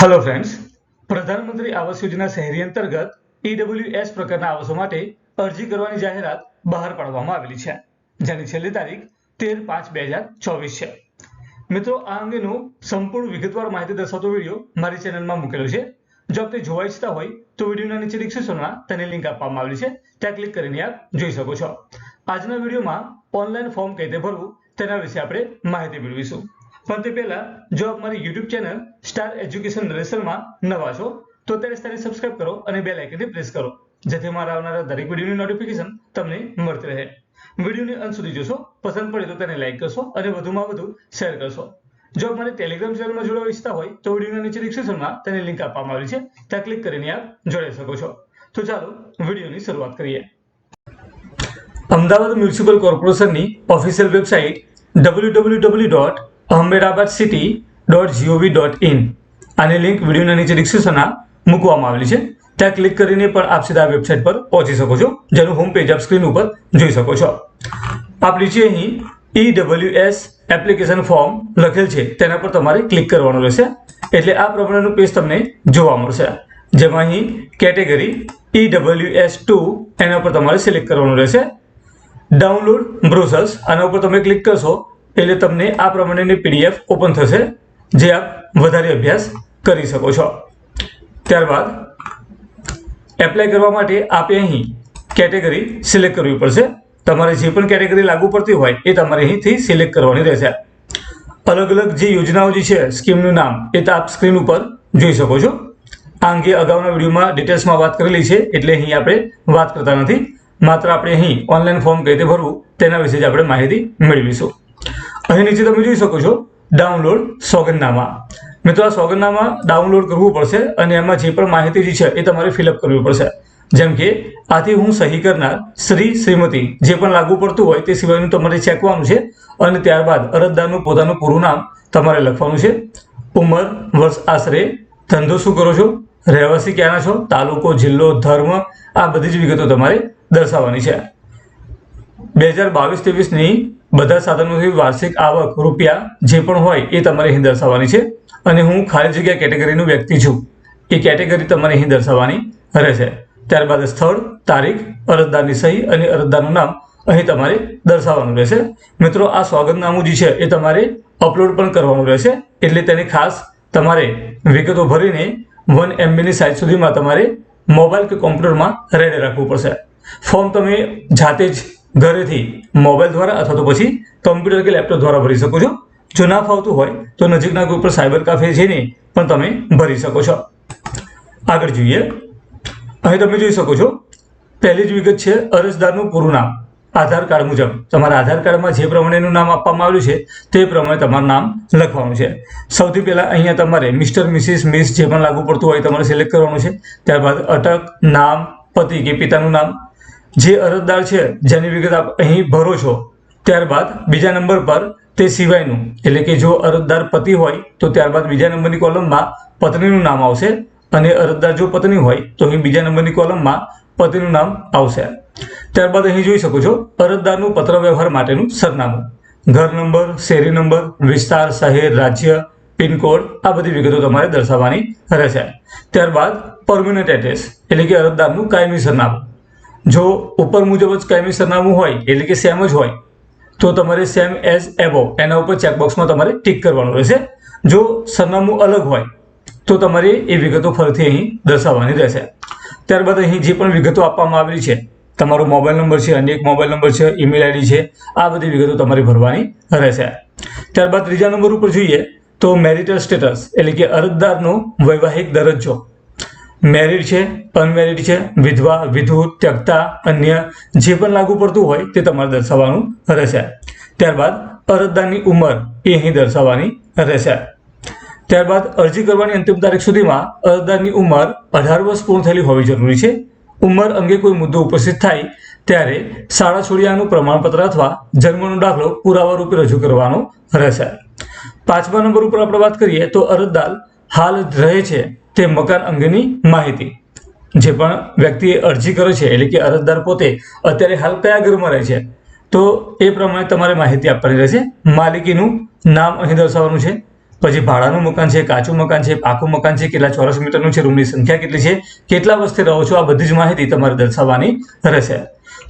Hello friends પ્રધાનમંત્રી આવાસ યોજના શહેરી અંતર્ગત ઈડબ્લ્યુએસ પ્રકારના આવાસો માટે અરજી કરવાની જાહેરાત બહાર પાડવામાં આવેલી છે. જેની છેલ્લી તારીખ તેર પાંચ બે હજાર ચોવીસ છે. મિત્રો, આ અંગેનું સંપૂર્ણ વિગતવાર માહિતી દર્શાવતો વીડિયો મારી ચેનલમાં મૂકેલો છે. જો આપને જોવા ઈચ્છતા હોય તો વિડીયોના નીચે ડિસ્ક્રિપ્શનમાં તેની લિંક આપવામાં આવેલી છે. ત્યાં ક્લિક કરીને આપ જોઈ શકો છો. આજના વિડીયોમાં ઓનલાઈન ફોર્મ કઈ રીતે ભરવું તેના વિશે આપણે માહિતી મેળવીશું. પણ તે પહેલા, જો આપ મારી યુટ્યુબ ચેનલ સ્ટાર એજ્યુકેશન નરેશનમાં નવા છો, તો ત્યારે જ સબસ્ક્રાઇબ કરો અને બેલ આઇકનને પ્રેસ કરો, જેથી મારા આવનારા દરેક વિડીયોની નોટિફિકેશન તમને મળતી રહે. વિડીયોને અંત સુધી જોશો, પસંદ પડે તો તેને લાઇક કરશો અને વધુમાં વધુ શેર કરશો. જો આપ મારી ટેલિગ્રામ ચેનલમાં જોડાવા ઈચ્છતા હોય, તો વિડીયોના નીચે ડિસ્ક્રિપ્શનમાં તેની લિંક આપવામાં આવી છે, ત્યાં ક્લિક કરીને આપ જોડાઈ શકો છો. તો ચાલો, વિડીયોની શરૂઆત કરીએ. અમદાવાદ મ્યુનિસિપલ કોર્પોરેશનની official website www dot Ahmedabad city dot G O V dot in આની લિંક વિડીયોના નીચે ડિસ્ક્રિપ્શનમાં મૂકવામાં આવેલી છે. ત્યાં ક્લિક કરીને પણ આપ સીધા વેબસાઇટ પર પહોંચી શકો છો, જેનું હોમ પેજ આપ સ્ક્રીન ઉપર જોઈ શકો છો. આપ નીચે અહીં ઈડબ્લ્યુએસ એપ્લિકેશન ફોર્મ લખેલ છે, તેના પર તમારે ક્લિક કરવાનું રહેશે. એટલે આ પ્રમાણેનું પેજ તમને જોવા મળશે. જેમાં અહીં કેટેગરી ઈડબ્લ્યુએસ ટુ એના પર તમારે સિલેક્ટ કરવાનું રહેશે. ડાઉનલોડ બ્રોસર્સ આના ઉપર તમે ક્લિક કરશો એટલે તમને આ પ્રમાણેની પીડીએફ ઓપન થશે, જે આપ વધારે અભ્યાસ કરી શકો છો. ત્યારબાદ એપ્લાય કરવા માટે આપે અહીં કેટેગરી સિલેક્ટ કરવી પડશે. તમારે જે પણ કેટેગરી લાગુ પડતી હોય, એ તમારે અહીંથી સિલેક્ટ કરવાની રહેશે. અલગ અલગ જે યોજનાઓ જે છે સ્કીમનું નામ, એ તો આપ સ્ક્રીન ઉપર જોઈ શકો છો. આ અંગે અગાઉના વિડીયોમાં ડિટેલ્સમાં વાત કરેલી છે, એટલે અહીં આપણે વાત કરતા નથી. માત્ર આપણે અહીં ઓનલાઈન ફોર્મ કઈ રીતે ભરવું, તેના વિશે જ આપણે માહિતી મેળવીશું. અહીં નીચે તમે જોઈ શકો છો ડાઉનલોડ સોગંદનામા. મિત્રો, આ સોગંદનામા ડાઉનલોડ કરવું પડશે અને એમાં જે પણ માહિતી જે છે એ તમારે ફિલઅપ કરવી પડશે. જેમ કે, આથી હું સહી કરનાર શ્રી શ્રીમતી જે પણ લાગુ પડતું હોય તે સિવાયનું તમારે ચેકવાનું છે અને ત્યારબાદ અરજદારનું પોતાનું પૂરું નામ તમારે લખવાનું છે. ઉંમર, વર્ષ આશરે, ધંધો શું કરો છો, રહેવાસી ક્યાંના છો, તાલુકો, જિલ્લો, ધર્મ, આ બધી જ વિગતો તમારે દર્શાવવાની છે. બે હજાર બાવીસ ત્રેવીસની બધા સાધનોથી વાર્ષિક આવક રૂપિયા જે પણ હોય એ તમારે અહીં દર્શાવવાની છે. અને હું ખાલી જગ્યા કેટેગરીનું વ્યક્તિ છું. એ કેટેગરી તમારે અહીં દર્શાવવાની રહેશે. ત્યારબાદ સ્થળ, તારીખ, અરજદારની સહી અને અરજદારનું નામ અહીં તમારે દર્શાવવાનું રહેશે. મિત્રો, આ સ્વાગતનામું જે છે એ તમારે અપલોડ પણ કરવાનું રહેશે. એટલે તેની ખાસ તમારે વિગતો ભરીને વન એમબીની સાઇઝ સુધીમાં તમારે મોબાઈલ કે કોમ્પ્યુટરમાં રેડી રાખવું પડશે. ફોર્મ તમે જાતે જ ઘરેથી મોબાઈલ દ્વારા અથવા તો પછી કમ્પ્યુટર કે લેપટોપ દ્વારા ભરી શકો છો. જો ના ફાવતું હોય તો નજીકના કોઈ પણ સાયબર કાફે જઈને પણ તમે ભરી શકો છો. આગળ જોઈએ. અહીં તમે જોઈ શકો છો. પહેલી જ વિગત છે અરજદારનું પૂરું નામ. આધાર કાર્ડ મુજબ. તમારા આધાર કાર્ડમાં જે પ્રમાણેનું નામ આપવામાં આવ્યું છે, તે પ્રમાણે તમારું નામ લખવાનું છે. સૌથી પહેલાં અહીંયા તમારે મિસ્ટર મિસિસ મિસ જે પણ લાગુ પડતું હોય તમારે સિલેક્ટ કરવાનું છે. ત્યારબાદ અટક, નામ, પતિ કે પિતાનું નામ જે અરજદાર છે, જેની વિગત આપ અહીં ભરો છો, ત્યારબાદ બીજા નંબર પર તે સિવાયનું, એટલે કે જો અરજદાર પતિ હોય, તો ત્યારબાદ બીજા નંબરની કોલમમાં પત્નીનું નામ આવશે અને અરજદાર જો પત્ની હોય, તો અહીં બીજા નંબરની કોલમમાં પતિનું નામ આવશે. ત્યારબાદ અહીં જોઈ શકો છો, અરજદારનું પત્ર વ્યવહાર માટેનું સરનામું. ઘર નંબર, શેરી નંબર, વિસ્તાર, શહેર, રાજ્ય, પિનકોડ, આ બધી વિગતો તમારે દર્શાવવાની રહેશે. ત્યારબાદ પરમેનન્ટ એડ્રેસ એટલે કે અરજદારનું કાયમી સરનામું. જો ઉપર મુજબ જ કાયમી સરનામું હોય, એટલે કે સેમ જ હોય, તો તમારે સેમ એઝ એબો એના ઉપર ચેકબોક્સમાં તમારે ટીક કરવાનું રહેશે. જો સરનામું અલગ હોય, તો તમારે એ વિગતો ફરીથી અહીં દર્શાવવાની રહેશે. ત્યારબાદ અહીં જે પણ વિગતો આપવામાં આવેલી છે, તમારો મોબાઈલ નંબર છે, અન્ય એક મોબાઈલ નંબર છે ઈમેલ આઈડી છે, આ બધી વિગતો તમારે ભરવાની રહેશે. ત્યારબાદ ત્રીજા નંબર ઉપર જોઈએ, તો મેરિટલ સ્ટેટસ એટલે કે અરજદારનો વૈવાહિક દરજ્જો. મેરિડ છે અનમેરિડ છે, વિધવા વિધુ ત્યક્તા, અન્ય જે પણ લાગુ પડતું હોય તે તમારે દર્શાવવાનું રહેશે. ત્યારબાદ અરજદારની ઉંમર એ અહીં દર્શાવવાની રહેશે. ત્યારબાદ અરજી કરવાની અંતિમ તારીખ સુધીમાં અરજદારની ઉંમર અઢાર વર્ષ પૂર્ણ થયેલી હોવી જરૂરી છે. ઉંમર અંગે કોઈ મુદ્દો ઉપસ્થિત થાય ત્યારે શાળા છોડ્યાનું પ્રમાણપત્ર અથવા જન્મનો દાખલો પુરાવા રૂપે રજૂ કરવાનો રહેશે. પાંચમા નંબર ઉપર આપણે વાત કરીએ તો અરજદાર હાલ રહે છે. તે મકાન અંગેની માહિતી. જે પણ વ્યક્તિએ અરજી કરે છે, એટલે કે અરજદાર પોતે અત્યારે હાલ કયા ઘરમાં રહે છે, તો એ પ્રમાણે તમારે માહિતી આપવાની રહેશે. માલિકીનું નામ અહીં દર્શાવવાનું છે. પછી ભાડાનું મકાન છે, કાચું મકાન છે, પાકું મકાન છે, કેટલા ચોરસ મીટરનું છે, રૂમની સંખ્યા કેટલી છે, કેટલા વર્ષથી રહો છો, આ બધી જ માહિતી તમારે દર્શાવવાની રહેશે.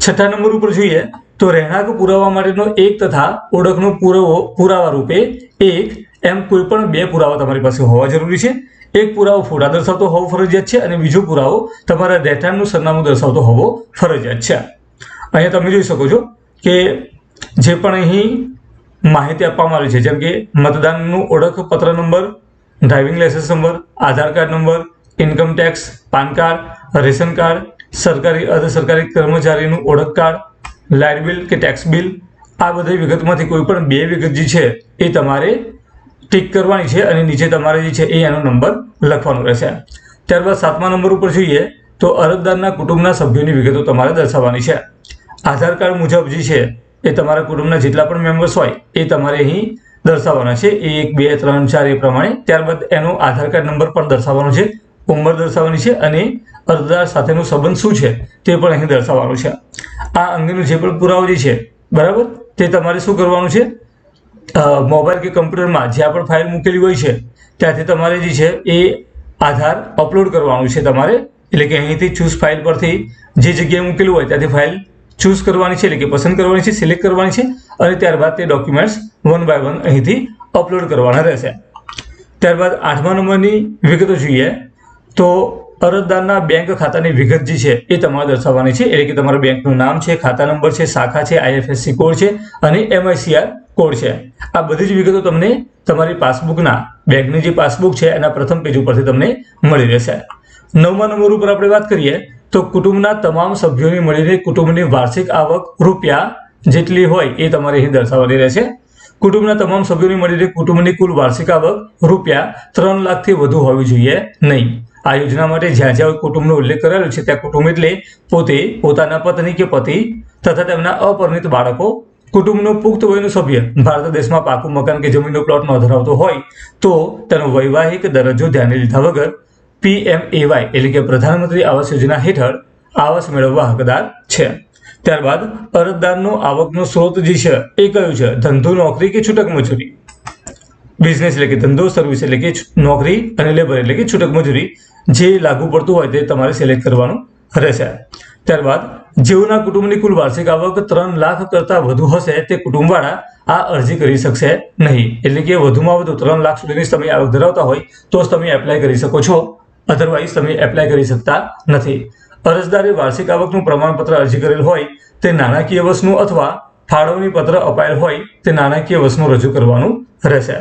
છઠ્ઠા નંબર ઉપર જોઈએ, તો રહેણાંક પુરાવા માટેનો એક તથા ઓળખનો પુરાવો પુરાવા રૂપે એક એમ કોઈ પણ બે પુરાવા તમારી પાસે હોવા જરૂરી છે. એક પુરાવો ફોટા દર્શાવતો હોવો ફરજિયાત છે અને બીજો પુરાવો તમારા રહેઠાણનું સરનામું દર્શાવતો હોવો ફરજિયાત છે. અહીંયા તમે જોઈ શકો છો કે જે પણ અહીં માહિતી આપવામાં આવી છે, જેમ કે મતદાનનું ઓળખપત્ર number driving licence number, Aadhaar card number income tax PAN card, ration card, સરકારી અર્ધ સરકારી કર્મચારીનું ઓળખ કાર્ડ લાઇટ બિલ કે ટેક્સ બિલ આ બધી વિગતમાંથી કોઈ પણ બે વિગત જે છે એ તમારે ટીક કરવાની છે અને નીચે તમારે જે છે એ એનો નંબર લખવાનો રહેશે. ત્યારબાદ સાતમા નંબર ઉપર જોઈએ તો અરજદારના કુટુંબના સભ્યોની વિગતો તમારે દર્શાવવાની છે. આધાર કાર્ડ મુજબ જે છે એ તમારા કુટુંબના જેટલા પણ મેમ્બર્સ હોય એ તમારે અહીં દર્શાવવાના છે. એક, બે, ત્રણ, ચાર એ પ્રમાણે. ત્યારબાદ એનો આધાર કાર્ડ નંબર પણ દર્શાવવાનો છે. ઉંમર દર્શાવવાની છે અને અરજદાર સાથેનો સંબંધ શું છે તે પણ અહીં દર્શાવવાનું છે. આ અંગેનો જે પણ પુરાવો છે, બરાબર? તે તમારે શું કરવાનું છે? મોબાઈલ કે કમ્પ્યુટરમાં જ્યાં પણ ફાઇલ મૂકેલી હોય છે, ત્યાંથી તમારે જે છે એ આધાર અપલોડ કરવાનું છે તમારે. એટલે કે અહીંથી ચૂઝ ફાઇલ પરથી જે જગ્યાએ મૂકેલું હોય ત્યાંથી ફાઇલ ચૂઝ કરવાની છે, એટલે કે પસંદ કરવાની છે સિલેક્ટ કરવાની છે અને ત્યારબાદ તે ડોક્યુમેન્ટ્સ વન બાય વન અહીંથી અપલોડ કરવાના રહેશે. ત્યારબાદ આઠમા નંબરની વિગતો જોઈએ, તો અરજદારના બેંક ખાતાની વિગત જે છે એ તમારે દર્શાવવાની છે. એટલે કે તમારા બેંકનું નામ છે, ખાતા નંબર છે, શાખા છે આઈએફએસસી કોડ છે અને એમઆઈસીઆર કોડ છે? આ બધી જ વિગતો તમને તમારી પાસબુકના, બેંકની જે પાસબુક છે એના પ્રથમ પેજ ઉપરથી તમને મળી રહેશે. નવમા નંબર ઉપર આપણે વાત કરીએ તો કુટુંબના તમામ સભ્યોની મળીને કુટુંબની વાર્ષિક આવક રૂપિયા જેટલી હોય એ તમારે અહીં દર્શાવવાની રહેશે. કુટુંબના તમામ સભ્યોની મળીને કુટુંબની કુલ વાર્ષિક આવક રૂપિયા ત્રણ લાખથી વધુ હોવી જોઈએ નહીં. આ યોજના માટે જ્યાં જ્યાં કુટુંબનો ઉલ્લેખ કરેલો છે, ત્યાં કુટુંબ એટલે પોતે પોતાના પત્ની કે પતિ તથા તેમના અપરિણિત બાળકો કુટુંબનો પુખ્ત વયનો સભ્ય. ભારત દેશમાં પાકું મકાન કે જમીનનો પ્લોટ ન ધરાવતો હોય, તો તેનો વૈવાહિક દરજ્જો ધ્યાને લીધા વગર પીએમએવાય એટલે કે પ્રધાનમંત્રી આવાસ યોજના હેઠળ આવાસ મેળવવા હકદાર છે. ત્યારબાદ અરજદારનો આવકનો સ્ત્રોત જે છે, એ કયું છે? ધંધો, નોકરી કે છૂટક મજૂરી? બિઝનેસ એટલે કે ધંધો, સર્વિસ એટલે કે નોકરી અને લેબર એટલે કે છૂટક મજૂરી જે લાગુ પડતું હોય તે તમારે સિલેક્ટ કરવાનું રહેશે. ત્યારબાદ જેઓના કુટુંબની કુલ વાર્ષિક આવક ત્રણ લાખ કરતાં વધુ હશે, તે કુટુંબવાળા આ અરજી કરી શકશે નહીં. એટલે કે વધુમાં વધુ ત્રણ લાખ સુધીની તમે આવક ધરાવતા હોય, તો જ તમે એપ્લાય કરી શકો છો. અધરવાઇઝ તમે એપ્લાય કરી શકતા નથી. અરજદારે વાર્ષિક આવકનું પ્રમાણપત્ર અરજી કરેલ હોય, તે નાણાકીય વર્ષનું અથવા ફાળવણી પત્ર અપાયેલ હોય, તે નાણાકીય વર્ષનું રજૂ કરવાનું રહેશે.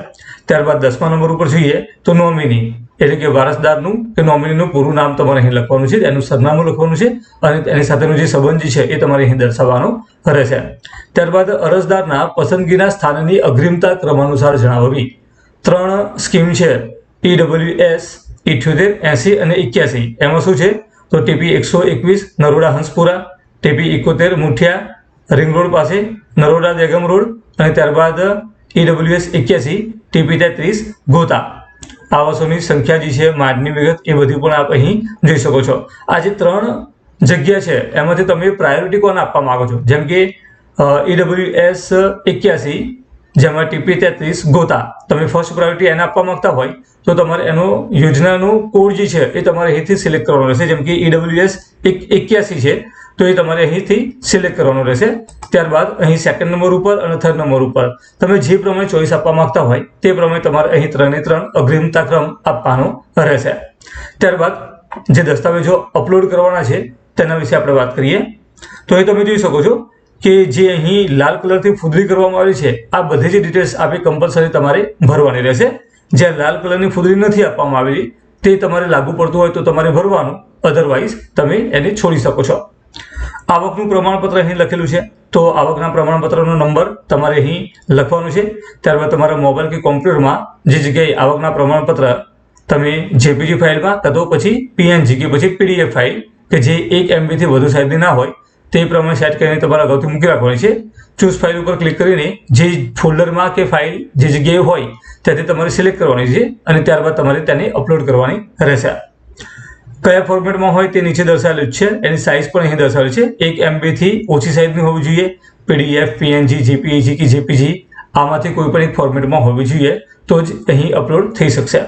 ત્યારબાદ દસમા નંબર ઉપર જોઈએ, તો નોમિની. એટલે કે વારસદારનું કે નોમિનીનું પૂરું નામ તમારે અહીં લખવાનું છે તેનું સરનામું લખવાનું છે અને એની સાથેનું જે સંબંધ છે એ તમારે અહીં દર્શાવવાનો રહેશે. ત્યારબાદ અરજદારના પસંદગીના સ્થાનની અગ્રિમતા ક્રમાનુસાર જણાવવી. ત્રણ સ્કીમ છે ટીડબલ્યુ એસ, ઇઠ્યોતેર, એંસી અને એક્યાસી. એમાં શું છે? તો ટીપી એકસો એકવીસ, નરોડા હંસપુરા, ટીપી એકોતેર, મુઠિયા, રિંગ રોડ પાસે, નરોડા દેગમ રોડ અને ત્યારબાદ ઈડબ્લ્યુએસ એક્યાસી, ટીપી તેત્રીસ, ગોતા. આવાસોની સંખ્યા જે છે માર્ગની વિગત એ બધી પણ આપ અહીં જોઈ શકો છો. આ જે ત્રણ જગ્યા છે, એમાંથી તમે પ્રાયોરિટી કોને આપવા માંગો છો? જેમ કે ઈડબ્લ્યુએસ એક્યાસી, જેમાં ટીપી તેત્રીસ, ગોતા. તમે ફર્સ્ટ પ્રાયોરિટી એને આપવા માંગતા હોય, તો તમારે એનો યોજનાનો કોડ જે છે, એ તમારે અહીંથી સિલેક્ટ કરવાનો રહેશે. જેમ કે ઈડબ્લ્યુએસ એક, એક્યાસી છે. તો એ તમારે અહીંથી સિલેક્ટ કરવાનો રહેશે. ત્યારબાદ અહીં સેકન્ડ નંબર ઉપર અને થર્ડ નંબર ઉપર. તમે જે પ્રમાણે ચોઈસ આપવા માંગતા હોય, તે પ્રમાણે તમારે અહીં ત્રણે ત્રણ અગ્રિમતા ક્રમ આપવાનો રહેશે. ત્યારબાદ જે દસ્તાવેજો અપલોડ કરવાના છે, તેના વિશે આપણે વાત કરીએ. તો એ તમે જોઈ શકો છો કે જે અહીં લાલ કલરથી ફૂદરી કરવામાં આવી છે, આ બધી જ ડિટેલ્સ આપે કમ્પલસરી તમારે ભરવાની રહેશે. જ્યાં લાલ કલરની ફૂદરી નથી આપવામાં આવેલી, તે તમારે લાગુ પડતું હોય તો તમારે ભરવાનું. અધરવાઇઝ તમે એને છોડી શકો છો. આવકનું પ્રમાણપત્ર અહીં લખેલું છે. તો આવકના પ્રમાણપત્રનો નંબર તમારે અહીં લખવાનો છે. ત્યારબાદ તમારા મોબાઈલ કે કોમ્પ્યુટરમાં જે જગ્યાએ આવકના પ્રમાણપત્ર તમે જેપીજી ફાઇલમાં કાં તો પછી પીએનજી કે પછી પીડીએફ ફાઇલ કે જે એક એમબીથી વધુ સાઇઝની ના હોય, તે પ્રમાણે સેટ કરીને તમારા અગાઉથી મૂકી રાખવાની છે. ચૂઝ ફાઇલ ઉપર ક્લિક કરીને જે ફોલ્ડરમાં કે ફાઇલ જે જગ્યાએ હોય, ત્યાંથી તમારે સિલેક્ટ કરવાની છે અને ત્યારબાદ તમારે તેને અપલોડ કરવાની રહેશે. કયા ફોર્મેટમાં હોય તે નીચે દર્શાવેલું છે. એની સાઇઝ પણ અહીં દર્શાવેલી છે. એક એમબીથી ઓછી સાઇઝની હોવી જોઈએ. પીડીએફ પીએનજી જીપીજી કે જેપીજી આમાંથી કોઈ પણ એક ફોર્મેટમાં હોવી જોઈએ તો જ અહીં અપલોડ થઈ શકશે.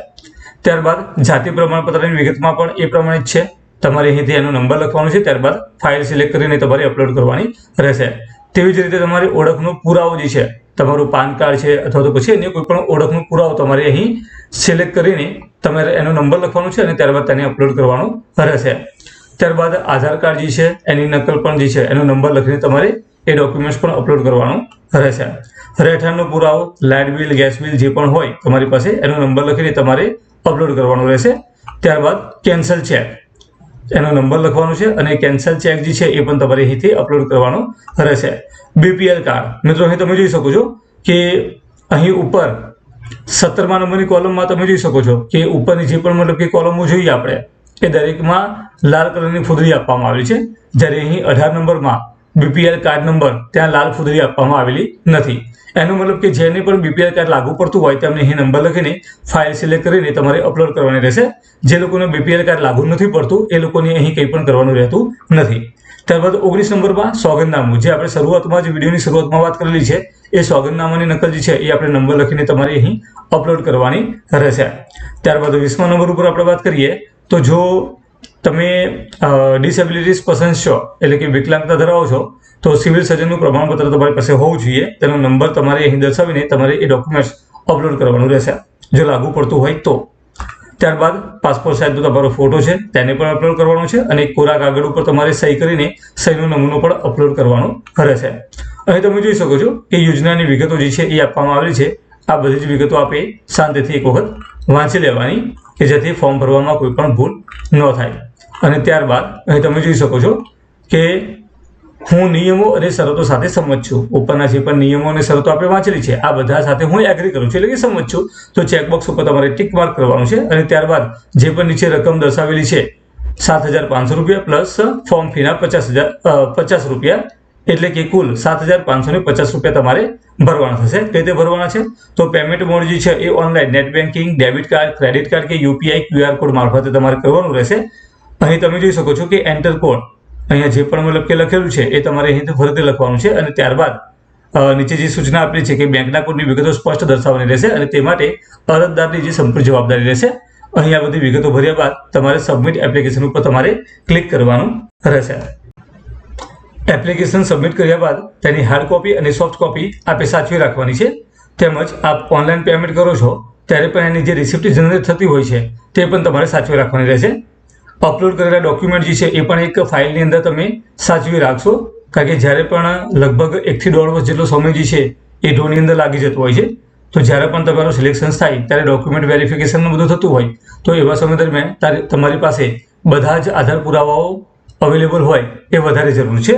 ત્યારબાદ જાતિ પ્રમાણપત્રની વિગતમાં પણ એ પ્રમાણે જ છે. તમારે અહીંથી એનો નંબર લખવાનો છે. ત્યારબાદ ફાઇલ સિલેક્ટ કરીને તમારે અપલોડ કરવાની રહેશે. તેવી જ રીતે તમારી ઓળખનો પુરાવો જે છે તમારું પાન કાર્ડ છે અથવા તો પછી અન્ય કોઈ પણ ઓળખનો પુરાવો તમારે અહીં સિલેક્ટ કરીને તમારે એનો નંબર લખવાનો છે અને ત્યારબાદ તેને અપલોડ કરવાનો રહેશે. ત્યારબાદ આધાર કાર્ડ જે છે, એની નકલ પણ જે છે, એનો નંબર લખીને તમારે એ ડોક્યુમેન્ટ્સ પણ અપલોડ કરવાનો રહેશે. રહેઠાણનો પુરાવો લાઇટ બિલ ગેસ બિલ જે પણ હોય તમારી પાસે એનો નંબર લખીને તમારે અપલોડ કરવાનો રહેશે. ત્યારબાદ કેન્સલ ચેક એનો નંબર લખવાનો છે અને કેન્સલ ચેક જે છે એ પણ તમારે અહીંથી અપલોડ કરવાનો રહેશે. BPL card. મિત્રો, અહીં તમે જોઈ શકો છો કે અહીં ઉપર સત્તરમા નંબરની કોલમમાં તમે જોઈ શકો છો કે ઉપરની જે પણ મતલબ કે કોલમો જોઈએ આપણે, એ દરેકમાં લાલ કલરની ફૂદરી આપવામાં આવી છે. જ્યારે અહીં અઢાર નંબરમાં બીપીએલ કાર્ડ નંબર ત્યાં લાલ ફૂદરી આપવામાં આવેલી નથી. એનો મતલબ કે જેને પણ બીપીએલ કાર્ડ લાગુ પડતું હોય તેમને અહીં નંબર લખીને ફાઇલ સિલેક્ટ કરીને તમારે અપલોડ કરવાની રહેશે. જે લોકોને બીપીએલ કાર્ડ લાગુ નથી પડતું, એ લોકોને અહીં કંઈ પણ કરવાનું રહેતું નથી. ત્યારબાદ ઓગણીસ નંબરમાં સોગંદનામું. જે આપણે શરૂઆતમાં જ વિડીયોની શરૂઆતમાં વાત કરેલી છે, એ સોગંદનામાની નકલ જે છે, એ આપણે નંબર લખીને તમારે અહીં અપલોડ કરવાની રહેશે. ત્યારબાદ વીસમા નંબર ઉપર આપણે વાત કરીએ, તો જો તમે ડિસેબિલિટીઝ પસંદ છો, એટલે કે વિકલાંગતા ધરાવો છો, તો સિવિલ સર્જનનું પ્રમાણપત્ર તમારી પાસે હોવું જોઈએ. તેનો નંબર તમારે અહીં દર્શાવીને તમારે એ ડોક્યુમેન્ટ્સ અપલોડ કરવાનું રહેશે. જો લાગુ પડતું હોય તો. ત્યારબાદ પાસપોર્ટ સાઇઝનો તમારો ફોટો છે, તેને પણ અપલોડ કરવાનો છે અને કોરા કાગળ ઉપર તમારે સહી કરીને સહીનો નમૂનો પણ અપલોડ કરવાનો રહેશે. અહીં તમે જોઈ શકો છો કે યોજનાની વિગતો જે છે એ આપવામાં આવેલી છે. આ બધી જ વિગતો આપે શાંતિથી એક વખત વાંચી લેવાની કે જેથી ફોર્મ ભરવામાં કોઈ પણ ભૂલ ન થાય. અને ત્યારબાદ, અહીં તમે જોઈ શકો છો કે હું નિયમો અને શરતો સાથે સંમત છું. ઉપરના જે પણ નિયમો અને શરતો આપણે વાંચેલી છે, આ બધા સાથે હું એગ્રી કરું છું, એટલે કે સંમત છું. તો ચેકબોક્સ ઉપર તમારે ટિક માર્ક કરવાનું છે અને ત્યારબાદ જે પણ નીચે રકમ દર્શાવેલી છે, સાત હજાર પાંચસો રૂપિયા પ્લસ ફોર્મ ફીના પચાસ હજાર પચાસ રૂપિયા, એટલે કે કુલ સાત હજાર પાંચસો ને પચાસ રૂપિયા તમારે ભરવાના થશે. કઈ રીતે ભરવાના છે? તો પેમેન્ટ મોડ જે છે એ online net banking debit card credit card કે યુપીઆઈ ક્યુઆર કોડ મારફતે તમારે કરવાનું રહેશે. અહીં તમે જોઈ શકો છો કે એન્ટર કોડ અહીંયા જે પણ મતલબ કે લખેલું છે, એ તમારે અહીંથી ફરીથી લખવાનું છે અને ત્યારબાદ નીચે જે સૂચના આપેલી છે કે બેંકના કોડની વિગતો સ્પષ્ટ દર્શાવવાની રહેશે અને તે માટે અરજદારની જે સંપૂર્ણ જવાબદારી રહેશે અહીંયા બધી વિગતો ભર્યા બાદ તમારે સબમિટ એપ્લિકેશન ઉપર તમારે ક્લિક કરવાનું રહેશે. એપ્લિકેશન સબમિટ કર્યા બાદ તેની હાર્ડ કોપી અને સોફ્ટ કોપી આપે સાચવી રાખવાની છે. તેમજ આપ ઓનલાઈન પેમેન્ટ કરો છો, ત્યારે પણ એની જે રિસિપ્ટ જનરેટ થતી હોય છે, તે પણ તમારે સાચવી રાખવાની રહેશે. અપલોડ કરેલા ડોક્યુમેન્ટ જે છે એ પણ એક ફાઇલની અંદર તમે સાચવી રાખશો. કારણ કે જ્યારે પણ લગભગ એકથી દોઢ વર્ષ જેટલો સમય જે છે એ ડ્રોની અંદર લાગી જતો હોય છે. તો જ્યારે પણ તમારું સિલેક્શન થાય ત્યારે ડોક્યુમેન્ટ વેરિફિકેશનનું બધું થતું હોય, તો એવા સમય દરમિયાન તારે તમારી પાસે બધા જ આધાર પુરાવાઓ અવેલેબલ હોય એ વધારે જરૂર છે.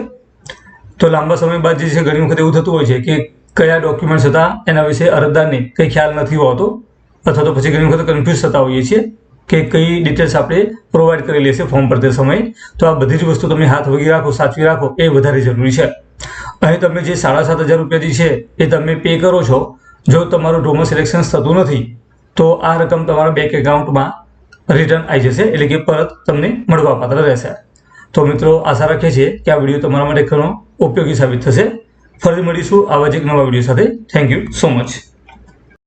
તો લાંબા સમય બાદ જે છે ઘણી વખત એવું થતું હોય છે કે કયા ડોક્યુમેન્ટ્સ હતા, એના વિશે અરજદારને કંઈ ખ્યાલ નથી હોતો, અથવા તો પછી ઘણી વખત કન્ફ્યુઝ થતા હોઈએ છીએ. કે કઈ ડિટેલ્સ આપણે પ્રોવાઈડ કરેલી હશે ફોર્મ ભરતે સમયે. તો આ બધી જ વસ્તુ તમે હાથ વગી રાખો, સાચવી રાખો, એ વધારે જરૂરી છે. અહીં તમે જે સાડા સાત હજાર રૂપિયાથી છે, એ તમે પે કરો છો. જો તમારું ડ્રોમાં સિલેક્શન થતું નથી, તો આ રકમ તમારા બેંક એકાઉન્ટમાં રિટર્ન આવી જશે, એટલે કે પરત તમને મળવાપાત્ર રહેશે. તો મિત્રો, આશા રાખીએ છીએ કે આ વીડિયો તમારા માટે ઘણો ઉપયોગી સાબિત થશે. ફરી મળીશું આવા જ એક નવા વીડિયો સાથે. Thank you so much